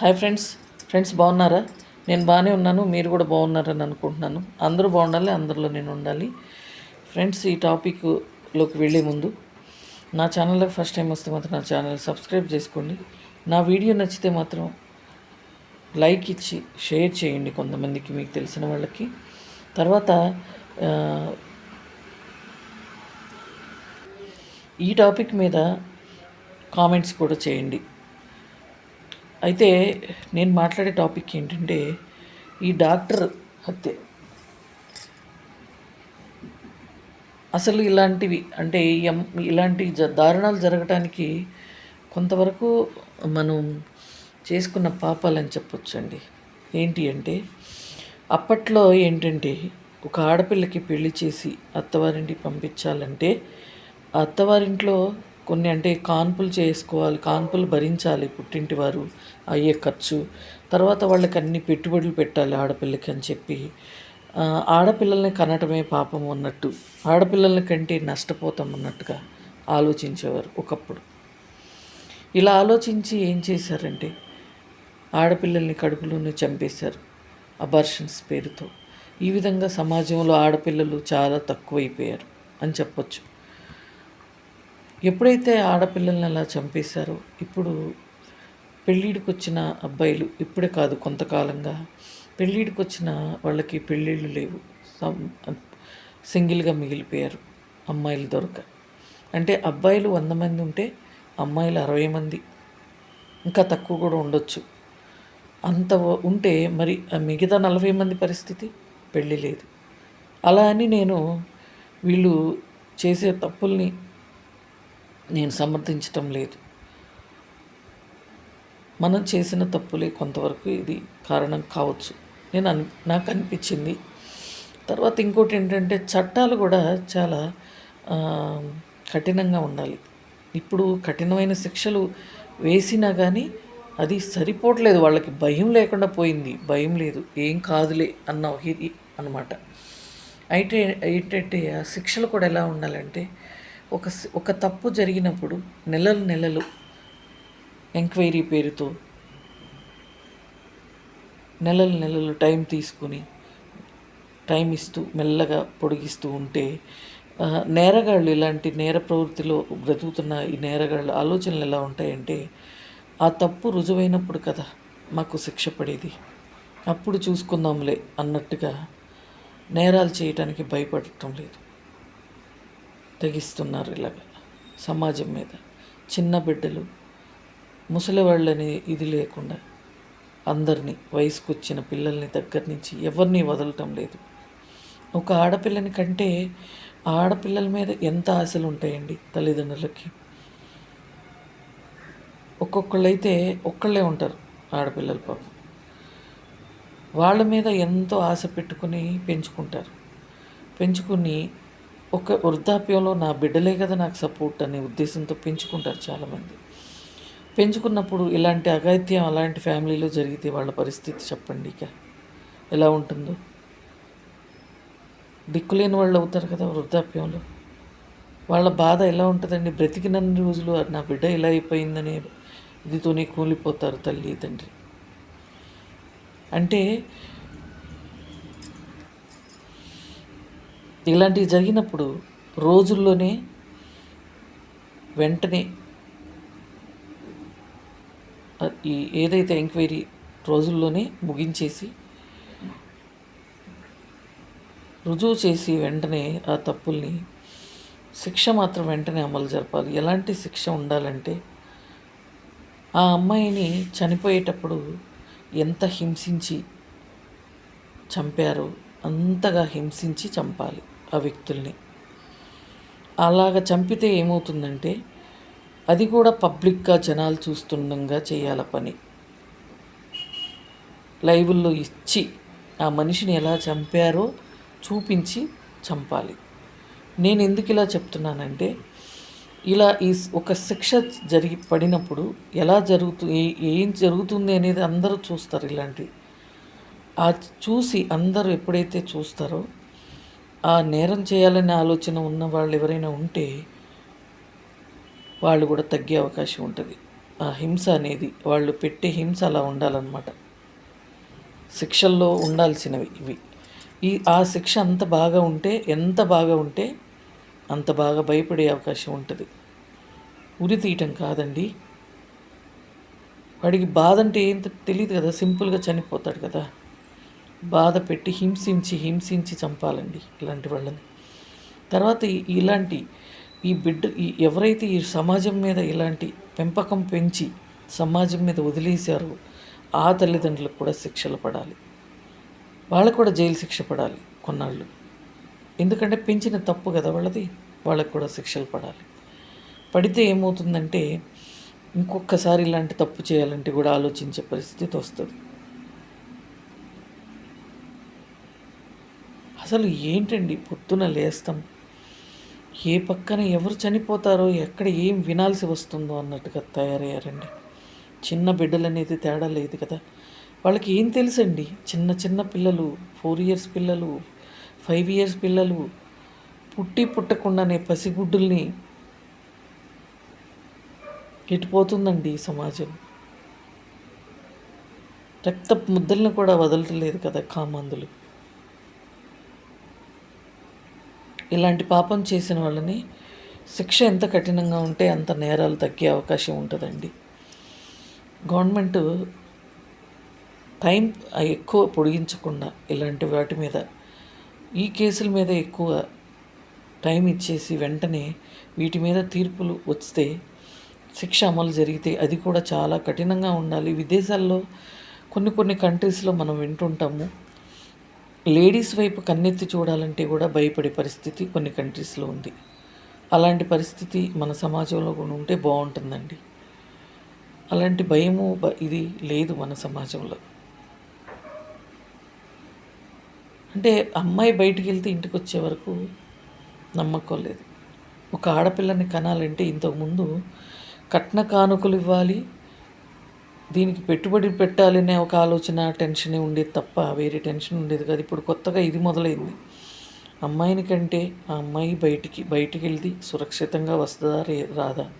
Hi friends. Friends బాగున్నారా? నేను బాగానే ఉన్నాను. మీరు కూడా బాగున్నారని అనుకుంటున్నాను. అందరూ బాగుండాలి అందరిలో నేను ఉండాలి. ఫ్రెండ్స్ ఈ టాపిక్లోకి వెళ్ళే ముందు నా ఛానల్లో ఫస్ట్ టైం వస్తే మాత్రం నా ఛానల్ సబ్స్క్రైబ్ చేసుకోండి. నా వీడియో నచ్చితే మాత్రం లైక్ ఇచ్చి షేర్ చేయండి కొంతమందికి మీకు తెలిసిన వాళ్ళకి. తర్వాత ఈ టాపిక్ మీద కామెంట్స్ కూడా చేయండి. అయితే నేను మాట్లాడే టాపిక్ ఏంటంటే ఈ డాక్టర్ హత్య. అసలు ఇలాంటివి అంటే ఎం ఇలాంటి జ దారుణాలు జరగటానికి కొంతవరకు మనం చేసుకున్న పాపాలని చెప్పొచ్చండి. ఏంటి అంటే అప్పట్లో ఏంటంటే ఒక ఆడపిల్లకి పెళ్ళి చేసి అత్తవారింటికి పంపించాలంటే ఆ అత్తవారింట్లో కొన్ని అంటే కాన్పులు చేసుకోవాలి కాన్పులు భరించాలి పుట్టింటి వారు అయ్యే ఖర్చు. తర్వాత వాళ్ళకి అన్ని పెట్టుబడులు పెట్టాలి ఆడపిల్లకి అని చెప్పి. ఆడపిల్లల్ని కనటమే పాపం అన్నట్టు. ఆడపిల్లల్ని కంటే నష్టపోతాం అన్నట్టుగా ఆలోచించేవారు ఒకప్పుడు. ఇలా ఆలోచించి ఏం చేశారంటే ఆడపిల్లల్ని కడుపులోనే చంపేశారు అబార్షన్స్ పేరుతో. ఈ విధంగా సమాజంలో ఆడపిల్లలు చాలా తక్కువైపోయారు అని చెప్పొచ్చు. ఎప్పుడైతే ఆడపిల్లల్ని అలా చంపేశారో ఇప్పుడు పెళ్ళిడికి వచ్చిన అబ్బాయిలు ఇప్పుడే కాదు కొంతకాలంగా. పెళ్ళిడికి వచ్చిన వాళ్ళకి పెళ్ళిళ్ళు లేవు. సింగిల్గా మిగిలిపోయారు. అమ్మాయిలు దొరక. అంటే అబ్బాయిలు వంద మంది ఉంటే అమ్మాయిలు అరవై మంది. ఇంకా తక్కువ కూడా ఉండొచ్చు. అంత ఉంటే మరి ఆ మిగతా నలభై మంది పరిస్థితి పెళ్ళి లేదు. అలా అని నేను వీళ్ళు చేసే తప్పుల్ని నేను సమర్థించటం లేదు. మనం చేసిన తప్పులే కొంతవరకు ఇది కారణం కావచ్చు. నేను అన్ నాకు అనిపించింది. తర్వాత ఇంకోటి ఏంటంటే చట్టాలు కూడా చాలా కఠినంగా ఉండాలి. ఇప్పుడు కఠినమైన శిక్షలు వేసినా కానీ అది సరిపోవట్లేదు. వాళ్ళకి భయం లేకుండా పోయింది. భయం లేదు. ఏం కాదులే అన్న ఇది అనమాట. అయితే ఏంటంటే ఆ శిక్షలు కూడా ఎలా ఉండాలంటే ఒక ఒక తప్పు జరిగినప్పుడు నెలలు నెలలు ఎంక్వైరీ పేరుతో నెలలు నెలలు టైం తీసుకుని టైం ఇస్తూ మెల్లగా పొడిగిస్తూ ఉంటే నేరగాళ్ళు ఇలాంటి నేర ప్రవృత్తిలో బ్రతుకుతున్న ఈ నేరగాళ్ళ ఆలోచనలు ఎలా ఉంటాయంటే ఆ తప్పు రుజువైనప్పుడు కదా మాకు శిక్ష పడేది. అప్పుడు చూసుకుందాంలే అన్నట్టుగా నేరాలు చేయటానికి భయపడటం లేదు. తెగిస్తున్నారు ఇలాగ సమాజం మీద. చిన్న బిడ్డలు ముసలి వాళ్ళని ఇది లేకుండా అందరినీ వయసుకు వచ్చిన పిల్లల్ని దగ్గర నుంచి ఎవరిని వదలటం లేదు. ఒక ఆడపిల్లని కంటే ఆడపిల్లల మీద ఎంత ఆశలు ఉంటాయండి తల్లిదండ్రులకి? ఒక్కొక్కళ్ళైతే ఒక్కళ్ళే ఉంటారు ఆడపిల్లల పాపం. వాళ్ళ మీద ఎంతో ఆశ పెట్టుకుని పెంచుకుంటారు. పెంచుకుని ఒక వృద్ధాప్యంలో నా బిడ్డలే కదా నాకు సపోర్ట్ అనే ఉద్దేశంతో పెంచుకుంటారు చాలామంది. పెంచుకున్నప్పుడు ఇలాంటి అఘాయిత్యం అలాంటి ఫ్యామిలీలో జరిగితే వాళ్ళ పరిస్థితి చెప్పండి ఇక. ఎలా ఉంటుందో? దిక్కులేని వాళ్ళు అవుతారు కదా వృద్ధాప్యంలో. వాళ్ళ బాధ ఎలా ఉంటుందండి? బ్రతికినన్ని రోజులు నా బిడ్డ ఇలా అయిపోయిందనే ఇదితోనే కూలిపోతారు తల్లి తండ్రి. అంటే ఇలాంటివి జరిగినప్పుడు రోజుల్లోనే వెంటనే ఈ ఏదైతే ఎంక్వైరీ రోజుల్లోనే ముగించేసి రుజువు చేసి వెంటనే ఆ తప్పుల్ని శిక్ష మాత్రం వెంటనే అమలు జరపాలి. ఎలాంటి శిక్ష ఉండాలంటే ఆ అమ్మాయిని చనిపోయేటప్పుడు ఎంత హింసించి చంపారో అంతగా హింసించి చంపాలి. ఆ వ్యక్తుల్ని. అలాగ చంపితే ఏమవుతుందంటే అది కూడా పబ్లిక్గా జనాలు చూస్తుండగా చేయాల పని. లైవ్ల్లో ఇచ్చి ఆ మనిషిని ఎలా చంపారో చూపించి చంపాలి. నేను ఎందుకు ఇలా చెప్తున్నానంటే ఇలా ఈ ఒక శిక్ష జరిగి పడినప్పుడు ఎలా జరుగుతు ఏ- ఏం జరుగుతుంది అనేది అందరూ చూస్తారు ఇలాంటివి ఆ చూసి అందరూ ఎప్పుడైతే చూస్తారో ఆ నేరం చేయాలనే ఆలోచన ఉన్న వాళ్ళు ఎవరైనా ఉంటే వాళ్ళు కూడా తగ్గే అవకాశం ఉంటుంది. ఆ హింస అనేది వాళ్ళు పెట్టే హింస అలా ఉండాలన్నమాట. శిక్షల్లో ఉండాల్సినవి ఇవి. ఈ ఆ శిక్ష అంత బాగా ఉంటే ఎంత బాగా ఉంటే అంత బాగా భయపడే అవకాశం ఉంటుంది. ఉరి తీయటం కాదండి. వాడికి బాధ అంటే ఏంటో తెలియదు కదా సింపుల్గా చనిపోతాడు కదా. బాధ పెట్టి హింసించి హింసించి చంపాలండి ఇలాంటి వాళ్ళని. తర్వాత ఇలాంటి ఈ బిడ్డ ఈ ఎవరైతే ఈ సమాజం మీద ఇలాంటి పెంపకం పెంచి సమాజం మీద వదిలేశారో ఆ తల్లిదండ్రులకు కూడా శిక్షలు పడాలి. వాళ్ళకు కూడా జైలు శిక్ష పడాలి కొన్నాళ్ళు. ఎందుకంటే పెంచిన తప్పు కదా వాళ్ళది వాళ్ళకు కూడా శిక్షలు పడాలి. పడితే ఏమవుతుందంటే ఇంకొకసారి ఇలాంటి తప్పు చేయాలంటే కూడా ఆలోచించే పరిస్థితి వస్తుంది. అసలు ఏంటండి పొద్దున లేస్తాం? ఏ పక్కన ఎవరు చనిపోతారో ఎక్కడ ఏం వినాల్సి వస్తుందో అన్నట్టుగా తయారయ్యారండి. చిన్న బిడ్డలు అనేది తేడా లేదు కదా. వాళ్ళకి ఏం తెలుసండి? చిన్న చిన్న పిల్లలు ఫోర్ ఇయర్స్ పిల్లలు ఫైవ్ ఇయర్స్ పిల్లలు పుట్టి పుట్టకుండానే పసిగుడ్డుల్ని ఎటుపోతుందండి ఈ సమాజం? రక్త ముద్దల్ని కూడా వదలటం లేదు కదా కామందులు ఇలాంటి పాపం చేసిన వాళ్ళని శిక్ష ఎంత కఠినంగా ఉంటే అంత నేరాలు తగ్గే అవకాశం ఉంటుందండి. గవర్నమెంట్ టైం ఎక్కువ పొడిగించకుండా ఇలాంటి వాటి మీద ఈ కేసుల మీద ఎక్కువ టైం ఇచ్చేసి వెంటనే వీటి మీద తీర్పులు వస్తే శిక్ష అమలు జరిగితే అది కూడా చాలా కఠినంగా ఉండాలి. విదేశాల్లో కొన్ని కొన్ని కంట్రీస్లో మనం వింటుంటాము లేడీస్ వైపు కన్నెత్తి చూడాలంటే కూడా భయపడే పరిస్థితి కొన్ని కంట్రీస్లో ఉంది. అలాంటి పరిస్థితి మన సమాజంలో కూడా ఉంటే బాగుంటుందండి. అలాంటి భయము ఇది లేదు మన సమాజంలో. అంటే అమ్మాయి బయటికి వెళ్తే ఇంటికి వచ్చే వరకు నమ్మకం లేదు. ఒక ఆడపిల్లని కనాలంటే ఇంతకుముందు కట్న కానుకలు ఇవ్వాలి దీనికి పెట్టుబడి పెట్టాలనే ఒక ఆలోచన టెన్షన్ ఉండేది తప్ప వేరే టెన్షన్ ఉండేది కాదు. ఇప్పుడు కొత్తగా ఇది మొదలైంది. అమ్మాయిని కంటే ఆ అమ్మాయి బయటికి బయటికి వెళ్ళి సురక్షితంగా వస్తుందా రే రాదా?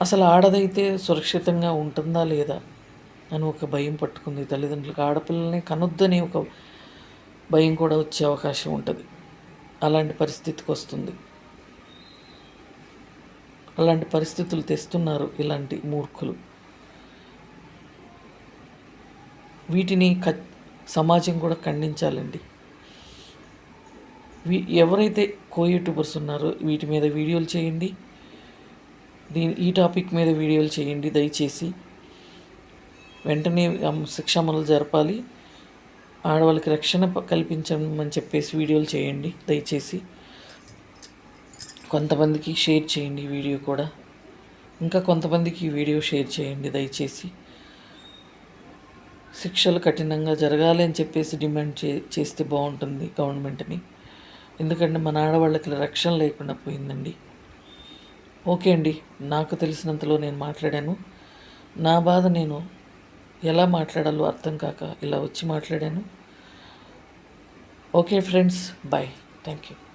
అసలు ఆడదైతే సురక్షితంగా ఉంటుందా లేదా అని ఒక భయం పట్టుకుంది తల్లిదండ్రులకు. ఆడపిల్లల్ని కనొద్దని ఒక భయం కూడా వచ్చే అవకాశం ఉంటుంది. అలాంటి పరిస్థితికి వస్తుంది. అలాంటి పరిస్థితులు తెస్తున్నారు ఇలాంటి మూర్ఖులు. వీటిని క సమాజం కూడా ఖండించాలండి. వీ ఎవరైతే కో యూట్యూబర్స్ ఉన్నారో వీటి మీద వీడియోలు చేయండి. దీని ఈ టాపిక్ మీద వీడియోలు చేయండి దయచేసి. వెంటనే శిక్ష అమలు జరపాలి. ఆడవాళ్ళకి రక్షణ కల్పించమని చెప్పేసి వీడియోలు చేయండి దయచేసి. కొంతమందికి షేర్ చేయండి వీడియో కూడా. ఇంకా కొంతమందికి ఈ వీడియో షేర్ చేయండి దయచేసి. శిక్షలు కఠినంగా జరగాలి అని చెప్పేసి డిమాండ్ చే చేస్తే బాగుంటుంది గవర్నమెంట్ని. ఎందుకంటే మన ఆడవాళ్ళకి రక్షణ లేకుండా పోయిందండి. ఓకే అండి నాకు తెలిసినంతలో నేను మాట్లాడాను. నా బాధ నేను ఎలా మాట్లాడాలో అర్థం కాక ఇలా వచ్చి మాట్లాడాను. Okay friends bye. Thank you.